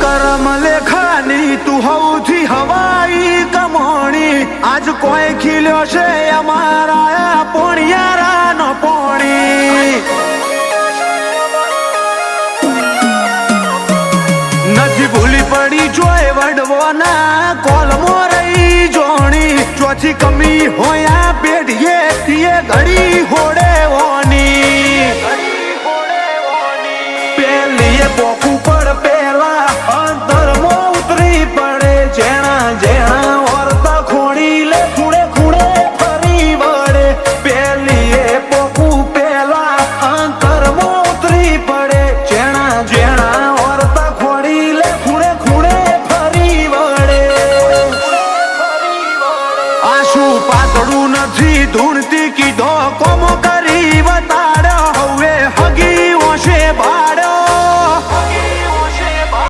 કરમ લેખાની તું હવથી હવાઈ કમોણી. આજ કોઈ ખીલ્યો છે અમારા પોણિયારા નો પોણી. નથી ભૂલી પડી જોય વડવોના કોલમો રહી જોણી. ચોથી કમી હોયા પેઢીએ, તીએ ઘડી હોડે ઓની પેલીએ પોખું પડ પેલા પાતળું નથી ધૂળતી કીધો કોમો